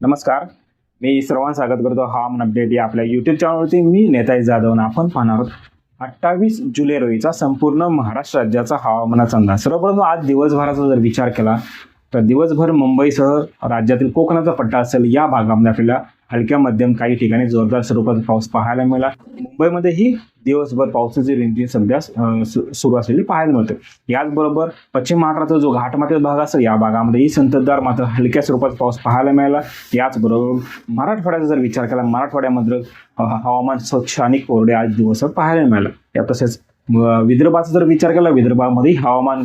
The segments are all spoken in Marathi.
नमस्कार. मी सर्वांना स्वागत करतो. हवामान अपडेट या आपल्या यूट्यूब चॅनलवरती मी नेताजी जाधव आपण पाहणार आहोत अठ्ठावीस जुलै रोजीचा संपूर्ण महाराष्ट्र राज्याचा हवामानाचा अंदाज. सर्वप्रथम आज दिवसभराचा जर विचार केला तर दिवसभर मुंबईसह राज्यातील कोकणाचा पट्टा असेल या भागामध्ये आपल्याला हलक्या मध्यम काही ठिकाणी जोरदार स्वरूपाचा पाऊस पाहायला मिळाला. मुंबईमध्येही दिवसभर पावसाची रिमझिम सध्या सु- सुरू असलेली पाहायला मिळते. याचबरोबर पश्चिम महाराष्ट्राचा जो घाटमातील भाग असेल या भागामध्येही संततधार मात्र हलक्या स्वरूपात पाऊस पाहायला मिळाला. याचबरोबर मराठवाड्याचा जर विचार केला मराठवाड्यामध्ये हवामान स्वच्छ आणि कोरडे आज दिवस पाहायला मिळालं. या तसेच विदर्भाचा जर विचार केला विदर्भामध्ये हवामान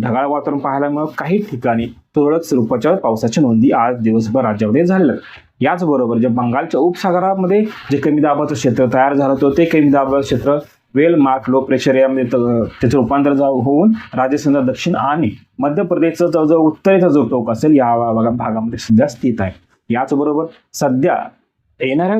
ढगाळ वातावरण पाहायला मिळत काही ठिकाणी तुरळक स्वरूपाच्या पावसाची नोंदी आज दिवसभर राज्यामध्ये झालेल्या याचबरोबर जे बंगालच्या उपसागरामध्ये जे कमी दाबाचं क्षेत्र तयार झालं होतं ते कमी दाबाचं क्षेत्र वेल मार्क लो प्रेशर यामध्ये त्याचं रूपांतर होऊन राजस्थानचा दक्षिण आणि मध्य प्रदेशचा जो उत्तरेचा जो टोक असेल या भागामध्ये सध्या स्थित आहे. याचबरोबर सध्या येणाऱ्या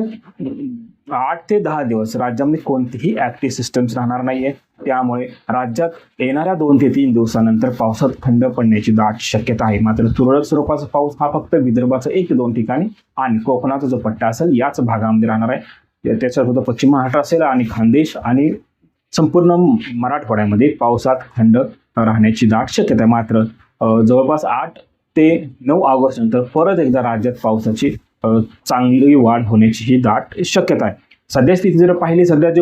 आठ ते दहा दिवस राज्यामध्ये कोणतीही ऍक्टिव्ह सिस्टम्स राहणार नाहीये. त्यामुळे राज्यात येणाऱ्या दोन ते तीन दिवसानंतर पावसात थंड पडण्याची दाट शक्यता आहे. मात्र तुरळक स्वरूपाचा पाऊस हा फक्त विदर्भाचा एक दोन ठिकाणी आणि कोकणाचा जो पट्टा असेल याच भागामध्ये राहणार आहे. त्या- त्याच्यात होतं पश्चिम महाराष्ट्र असेल आणि खानदेश आणि संपूर्ण मराठवाड्यामध्ये पावसात थंड राहण्याची दाट शक्यता आहे. मात्र जवळपास आठ ते नऊ ऑगस्ट नंतर परत एकदा राज्यात पावसाची चांगली वाढ होण्याची ही दाट शक्यता आहे. सध्या स्थिती जर पाहिली सध्या जे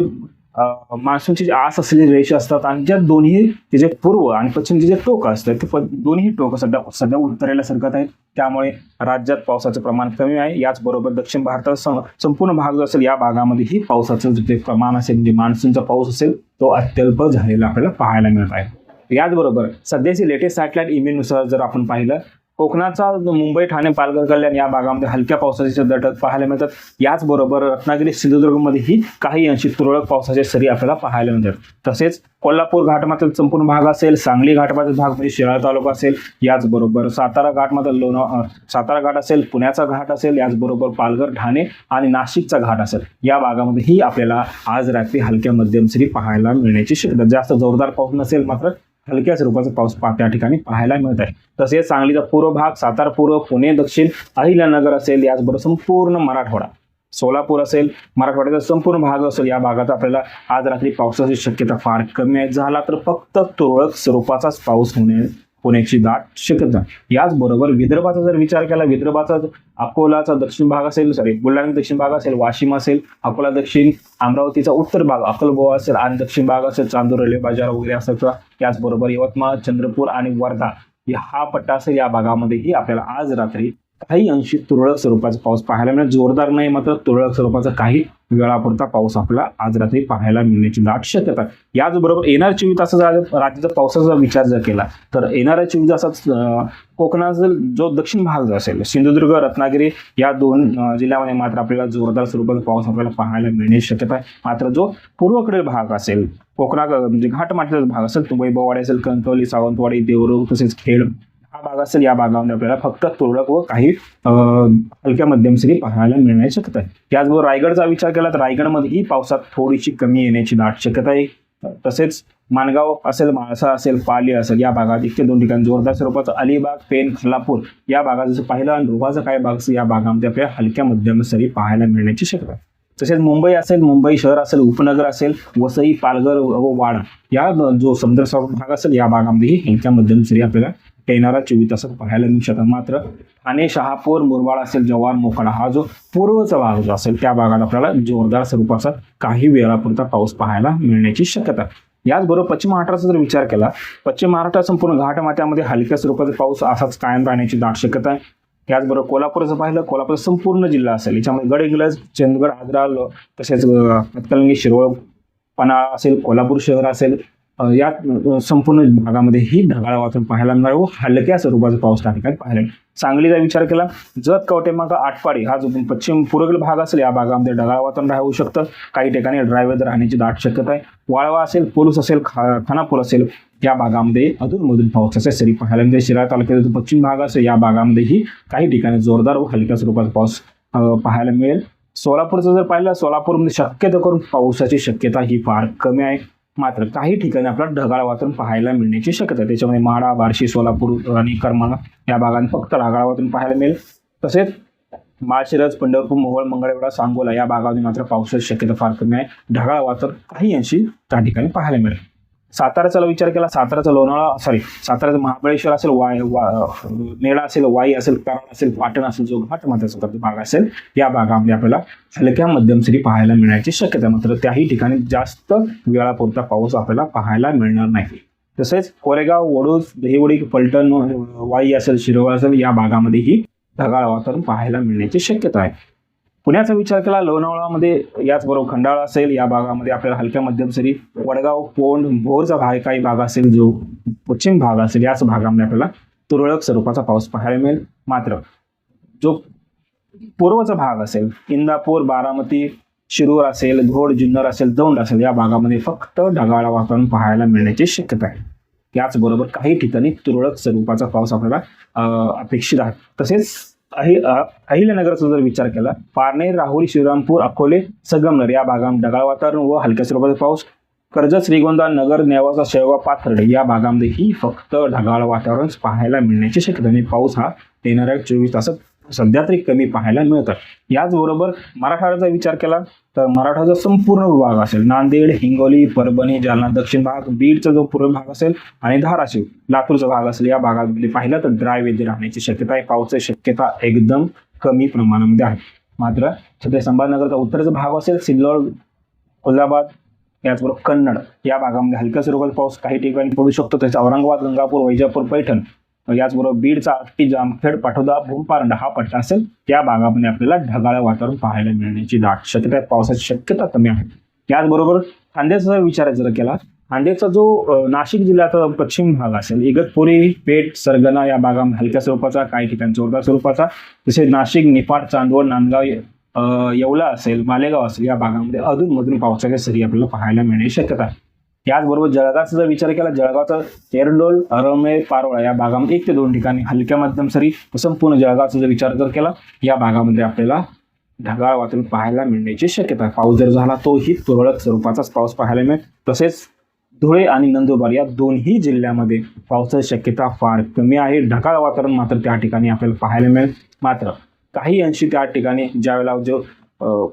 मान्सूनचे जे आस असलेले रेष असतात आणि ज्या दोन्ही त्याचे पूर्व आणि पश्चिमचे जे टोक असतात ते प- दोन्ही टोक सध्या सध्या उत्तरेला सरकत आहेत. त्यामुळे राज्यात पावसाचं प्रमाण कमी आहे. याचबरोबर दक्षिण भारतात संपूर्ण भाग जो असेल या भागामध्येही पावसाचं जे प्रमाण असेल म्हणजे मान्सूनचा पाऊस असेल तो अत्यल्प झालेला आपल्याला पाहायला मिळत आहे. याचबरोबर सध्याचे लेटेस्ट सॅटेलाइट इमेजनुसार जर आपण पाहिलं कोकणाचा मुंबई ठाणे पालघर कल्याण या भागामध्ये हलक्या पावसाचे दटक पाहायला मिळतात. याचबरोबर रत्नागिरी सिंधुदुर्गमध्येही काही अंशी तुरळक पावसाच्या सरी आपल्याला पाहायला मिळतात. तसेच कोल्हापूर घाटमाथील संपूर्ण भाग असेल सांगली घाटमाथील भाग म्हणजे शिराळा तालुका असेल याचबरोबर सातारा घाटमधील लोणा सातारा घाट असेल पुण्याचा घाट असेल याचबरोबर पालघर ठाणे आणि नाशिकचा घाट असेल. या भागामध्येही आपल्याला आज रात्री हलक्या मध्यम सरी पाहायला मिळण्याची शक्यता. जास्त जोरदार पाऊस नसेल मात्र हलक्या स्वरूपाचा पाऊस त्या ठिकाणी पाहायला मिळत आहे. तसेच सांगलीचा पूर्व भाग सातारा पूर्व पुणे दक्षिण अहिल्यानगर असेल याचबरोबर संपूर्ण मराठवाडा. सोलापूर असेल मराठवाड्याचा संपूर्ण भाग असेल या भागात आपल्याला आज रात्री पावसाची शक्यता फार कमी आहे. झाला तर फक्त तुरळक स्वरूपाचाच पाऊस होणे पुण्याची दाट शक्यता याचबरोबर विदर्भाचा जर विचार केला विदर्भाचा अकोलाचा दक्षिण भाग असेल सॉरी बुलढाणा दक्षिण भाग असेल वाशिम असेल अकोला दक्षिण अमरावतीचा उत्तर भाग अक्कलगोवा असेल आणि दक्षिण भाग असेल चांदूर रेल्वे बाजार वगैरे असेल याचबरोबर यवतमाळ चंद्रपूर आणि वर्धा हा पट्टा असेल या भागामध्येही आपल्याला आज रात्री काही अंशी तुरळक स्वरूपाचा पाऊस पाहायला मिळेल. जोरदार नाही मात्र तुरळक स्वरूपाचा काही वेळापुरता पाऊस आपला आज रात्री पाहायला मिळण्याची दाट शक्यता आहे. याचबरोबर येणाऱ्या चोवीस तासाचा जर राज्याचा पावसाचा विचार जर केला तर येणाऱ्या चोवीस तासात कोकणाचा जो दक्षिण भाग असेल सिंधुदुर्ग रत्नागिरी या दोन जिल्ह्यामध्ये मात्र आपल्याला जोरदार स्वरूपाचा पाऊस आपल्याला पाहायला मिळण्याची शक्यता आहे. मात्र जो पूर्वकडील भाग असेल कोकणा म्हणजे घाटमाटीचा भाग असेल तो वैभववाडी असेल कणकवली सावंतवाडी देवरूग तसेच खेड भाग असेल या भागामध्ये आपल्याला फक्त तुरळक व काही हलक्या मध्यम सरी पाहायला मिळण्याची शक्यता आहे. त्याचबरोबर रायगडचा विचार केला तर रायगडमध्येही पावसात थोडीशी कमी येण्याची दाट शक्यता आहे. तसेच माणगाव असेल माळसा असेल पाली असेल या भागात एक ते दोन ठिकाणी जोरदार स्वरूपाचं अलिबाग पेन खलापूर या भागात जसं पाहिलं आणि रोहाचा काही भाग या भागामध्ये आपल्याला हलक्या मध्यम सरी पाहायला मिळण्याची शक्यता आहे. तसेच मुंबई असेल मुंबई शहर असेल उपनगर असेल वसई पालघर व वाडा या जो समुद्र भाग असेल या भागामध्येही हलक्या मध्यम सरी आपल्याला येणारा चोवीस तासात पाहायला मिळू शकतात. मात्र ठाणे शहापूर मुरबाड असेल जवान मोखाडा हा जो पूर्वचा भाग जो असेल त्या भागात आपल्याला जोरदार स्वरूपाचा काही वेळापुरता पाऊस पाहायला मिळण्याची शक्यता याचबरोबर पश्चिम महाराष्ट्राचा जर विचार केला पश्चिम महाराष्ट्रात संपूर्ण घाटमात्यामध्ये हलक्या स्वरूपाचा पाऊस असाच कायम राहण्याची दाट शक्यता आहे. त्याचबरोबर कोल्हापूरचं पाहिलं कोल्हापूर संपूर्ण जिल्हा असेल याच्यामध्ये गडहिंग्लज चंदगड आग्रा तसेच अं, शिरोळ पन्हाळा असेल कोल्हापूर शहर असेल या संपूर्ण भागामध्ये ही ढगाळ वातावरण पाहायला मिळणार व हलक्या स्वरूपाचा पाऊस त्या ठिकाणी पाहायला सांगलीचा विचार केला जत कवटेमाका आटपाडी हा जो पश्चिम पूर्वेकडील भाग असेल या भागामध्ये ढगाळ वातावरण राहू शकतं. काही ठिकाणी ड्रायव्हर राहण्याची दाट शक्यता आहे. वाळवा असेल पोलूस असेल खा खानापूर असेल या भागामध्ये अधूनमधून पावसाच्या सरी पाहायला मिळते शिराळा तालुक्याचा जो पश्चिम भाग असेल या भागामध्येही काही ठिकाणी जोरदार व हलक्या स्वरूपाचा पाऊस पाहायला मिळेल. सोलापूरचं जर पाहिलं सोलापूरमध्ये शक्यतो करून पावसाची शक्यता ही फार कमी आहे. मात्र काही ठिकाणी आपल्याला ढगाळ वातावरण पाहायला मिळण्याची शक्यता आहे. त्याच्यामध्ये माडा बार्शी सोलापूर आणि करमाळा या भागात फक्त ढगाळ वातावरण पाहायला मिळेल. तसेच माळशिरज पंढरपूर मोहोळ मंगळवेढा सांगोला या भागामध्ये मात्र पावसाची शक्यता फार कमी आहे. ढगाळ वातावरण काही अंशी त्या ठिकाणी पाहायला मिळेल. साताऱ्याचा विचार केला साताऱ्याचा लोणावळा सॉरी साताऱ्याचं महाबळेश्वर असेल वाय वा नेडा असेल वाई असेल कारण असेल पाटण असेल जो घाट मध्यचा भाग असेल या भागामध्ये आपल्याला हलक्या मध्यम सरी पाहायला मिळण्याची शक्यता मात्र त्याही ठिकाणी जास्त वेळापुरता पाऊस आपल्याला पाहायला मिळणार नाही. तसेच कोरेगाव वडूज दहिवडी पलटण वाई असेल शिरोळ असेल या भागामध्येही ढगाळ वातावरण पाहायला मिळण्याची शक्यता आहे. पुण्याचा विचार केला लोणावळामध्ये याचबरोबर खंडाळा असेल या भागामध्ये आपल्याला हलक्या मध्यम सरी वडगाव पोंड भोरचा भाग काही भाग असेल जो पश्चिम भाग असेल याच भागामध्ये आपल्याला तुरळक स्वरूपाचा पाऊस पाहायला मिळेल. मात्र जो पूर्वचा भाग असेल इंदापूर बारामती शिरूर असेल घोड जुन्नर असेल दौंड असेल या भागामध्ये फक्त ढगाळ वातावरण पाहायला मिळण्याची शक्यता आहे. याचबरोबर काही ठिकाणी तुरळक स्वरूपाचा पाऊस आपल्याला अपेक्षित आहे. तसेच अहि अ- अहिल्यानगरचा जर विचार केला पारनेर राहुरी श्रीरामपूर अकोले संगमनेर या भागामध्ये ढगाळ वातावरण व हलक्या स्वरूपाचा पाऊस कर्जत श्रीगोंदा नगर नेवासा शेवगाव पाथर्डे या भागामध्येही फक्त ढगाळ वातावरण पाहायला मिळण्याची शक्यता आणि पाऊस हा येणाऱ्या चोवीस तासात सध्या तरी कमी पाहायला मिळतात याचबरोबर मराठवाड्याचा विचार केला तर मराठाचा संपूर्ण विभाग असेल नांदेड हिंगोली परभणी जालना दक्षिण भाग बीडचा जो पूर्व भाग असेल आणि धाराशिव लातूरचा भाग असेल या भागामध्ये पाहिलं तर ड्राय वेदर राहण्याची शक्यता आहे. पावसाची शक्यता एकदम कमी प्रमाणामध्ये आहे. मात्र छत्रपती संभाजीनगरचा उत्तरचा भाग असेल सिल्लोड कोल्हाबाद याचबरोबर कन्नड या भागामध्ये हलक्या स्वरूपात पाऊस काही ठिकाणी पडू शकतो. तसेच औरंगाबाद गंगापूर वैजापूर पैठण याचबरोबर बीडचा आष्टी जामखेड पाठोदा भूमपारंड हा पट्टा असेल त्या भागामध्ये आपल्याला ढगाळ वातावरण पाहायला मिळण्याची दाट शक्यता पावसाची शक्यता कमी आहे. याचबरोबर खांद्याचा जर विचार जर केला खांद्याचा जो नाशिक जिल्ह्याचा पश्चिम भाग असेल इगतपुरी पेठ सरगना या भागामध्ये हलक्या स्वरूपाचा काही ठिकाणी जोरदार स्वरूपाचा तसेच नाशिक निफाड चांदवड नांदगाव येवला असेल मालेगाव असेल या भागामध्ये अधूनमधून पावसाच्या सरी आपल्याला पाहायला मिळण्याची शक्यता आहे. याचबरोबर जळगावचा जर विचार केला. जळगावचा तेरडोल अरमे पारोळा या भागामध्ये एक ते दोन ठिकाणी हलक्या मध्यम सरी संपूर्ण जळगावचा जर विचार जर केला या भागामध्ये आपल्याला ढगाळ वातावरण पाहायला मिळण्याची शक्यता आहे. पाऊस जर झाला तोही तुरळक स्वरूपाचाच पाऊस पाहायला मिळेल. तसेच धुळे आणि नंदुरबार या दोन्ही जिल्ह्यामध्ये पावसाची शक्यता फार कमी आहे. ढगाळ वातावरण मात्र त्या ठिकाणी आपल्याला पाहायला मिळेल. मात्र काही अंशी त्या ठिकाणी ज्यावेळेला जो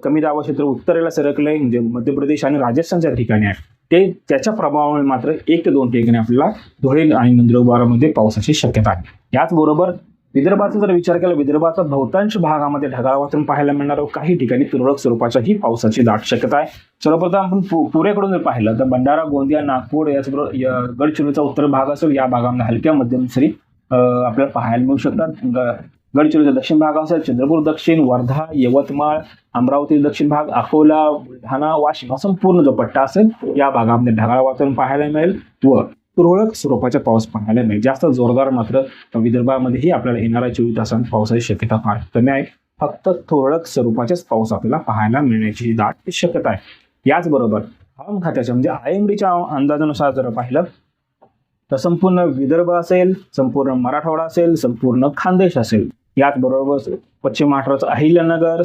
कमी दाबा क्षेत्र उत्तरेला सरकलंय म्हणजे मध्य प्रदेश आणि राजस्थानच्या ठिकाणी आहे. ते त्याच्या प्रभावामुळे मात्र एक ते दोन ठिकाणी आपल्याला धुळे आणि नंदुरबारमध्ये पावसाची शक्यता आहे. याचबरोबर विदर्भाचा जर विचार केला विदर्भाचा बहुतांश भागामध्ये ढगाळ वातावरण पाहायला मिळणार काही ठिकाणी तुरळक स्वरूपाच्या ही पावसाची दाट शक्यता आहे. सर्वप्रथम आपण पु- पुरेकडून जर पाहिलं तर भंडारा गोंदिया नागपूर याचबरोबर गडचिरोलीचा उत्तर भाग असेल या भागामध्ये हलक्या मध्यम सरी आपल्याला पाहायला मिळू शकतात. ग- गडचिरोलीचा दक्षिण भाग असेल चंद्रपूर दक्षिण वर्धा यवतमाळ अमरावती दक्षिण भाग अकोला बुलढाणा वाशिम हा संपूर्ण जो पट्टा असेल या भागामध्ये ढगाळ वातावरण पाहायला मिळेल व तुरळक स्वरूपाचा पाऊस पाहायला मिळेल. जास्त जोरदार मात्र विदर्भामध्येही आपल्याला येणाऱ्या चोवीस तासांत पावसाची शक्यता फार कमी आहे. फक्त तुरळक स्वरूपाचेच पाऊस आपल्याला पाहायला मिळण्याची दाट शक्यता आहे. याचबरोबर हवामान खात्याच्या म्हणजे आय एम डीच्या अंदाजानुसार जर पाहिलं तर संपूर्ण विदर्भ असेल संपूर्ण मराठवाडा असेल संपूर्ण खानदेश असेल याचबरोबर पश्चिम महाराष्ट्राचं अहिल्यानगर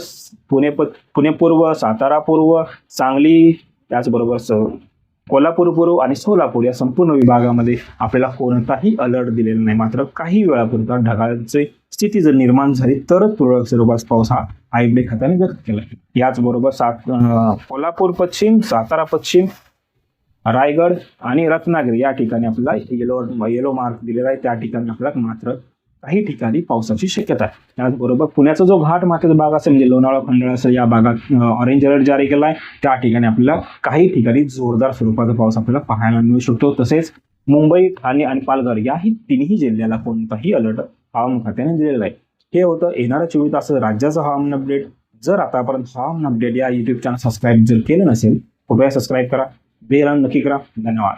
पुणे प पुणे पूर्व सातारा पूर्व सांगली त्याचबरोबर स कोल्हापूर पूर्व आणि सोलापूर या संपूर्ण विभागामध्ये आपल्याला कोणताही अलर्ट दिलेला नाही. मात्र काही वेळापुरता ढगाळची स्थिती जर निर्माण झाली तरच तुरळक स्वरूपात पाऊस हा आयबे खात्याने व्यक्त केला. याचबरोबर सात कोल्हापूर पश्चिम सातारा पश्चिम रायगड आणि रत्नागिरी या ठिकाणी आपल्याला येलो येलो मार्क दिलेला आहे. त्या ठिकाणी आपल्याला मात्र काही ठिकाणी पावसाची शक्यता आहे. त्याचबरोबर पुण्याचा जो घाट माथ्याचा भाग असेल म्हणजे लोणावळा खंडाळा असेल या भागात ऑरेंज अलर्ट जारी केला आहे त्या ठिकाणी आपल्याला काही ठिकाणी जोरदार स्वरूपाचा पाऊस आपल्याला पाहायला मिळू शकतो. तसेच मुंबई ठाणे आणि पालघर याही तिन्ही जिल्ह्याला कोणताही अलर्ट हवामान खात्याने दिलेला आहे हे होतं येणाऱ्या चोवीस तास राज्याचं हवामान अपडेट जर आतापर्यंत हवामान अपडेट या युट्यूब चॅनल सबस्क्राईब जर केलं नसेल कृपया सबस्क्राईब करा. बेल नक्की करा. धन्यवाद.